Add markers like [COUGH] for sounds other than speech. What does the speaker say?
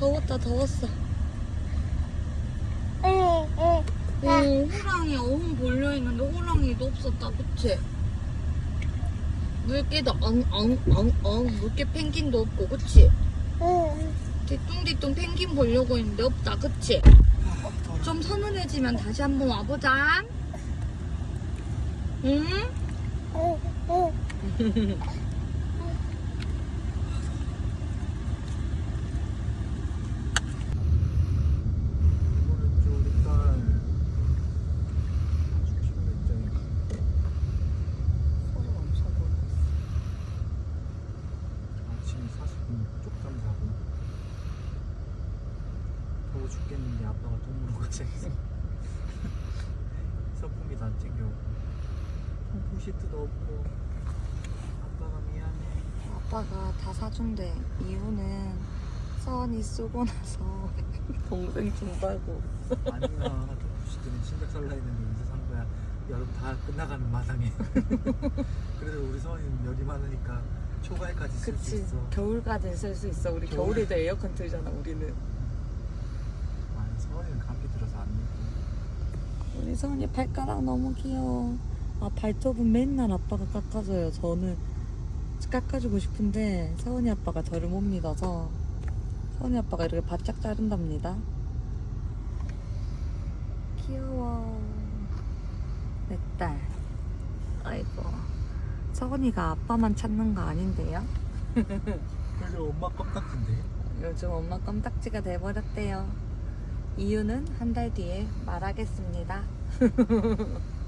더웠다 더웠어. 응, 응, 호랑이 어흥 몰려 있는데 호랑이도 없었다, 그치? 물개도 엉엉엉엉 물개 펭귄도 없고, 그치? 응. 뒤뚱뒤뚱 펭귄 보려고 했는데 없다, 그치? 좀 서늘해지면 다시 한번 와보자. 응? [LAUGHS] 응, 응. 이거는 저 우리 딸 아주 피곤했대. 서울 엄청 보여. 40분 쪽잠 자고. 더워 죽겠는데 아빠가 돈 물고 가자 선풍기도 안 챙겨오고. 홈프시트도 없고. 아빠가 미안해. 아빠가 다 사준대. 이유는 서원이 쓰고 나서 [LAUGHS] 동생 준다고. 아니야. 홈프시트는 신작 살라 했는데 이제 산 거야. 여름 다 끝나가는 마당에. [LAUGHS] 그래도 우리 서원이는 열이 많으니까 초가을까지 쓸 수 그치. 있어 겨울까지 쓸 수 있어. 우리 겨울. 겨울에도 에어컨 틀잖아, 우리는. 아니 서원이는 감기 들어서 안 입고 우리 서원이 발가락 너무 귀여워. 아, 발톱은 맨날 아빠가 깎아줘요. 저는 깎아주고 싶은데 서원이 아빠가 저를 못 믿어서 서원이 아빠가 이렇게 바짝 자른답니다. 귀여워. 내 딸. 아이고. 서원이가 아빠만 찾는 거 아닌데요? [LAUGHS] 그래서 엄마 껌딱지인데 요즘 엄마 껌딱지가 돼버렸대요. 이유는 한 달 뒤에 말하겠습니다. [LAUGHS]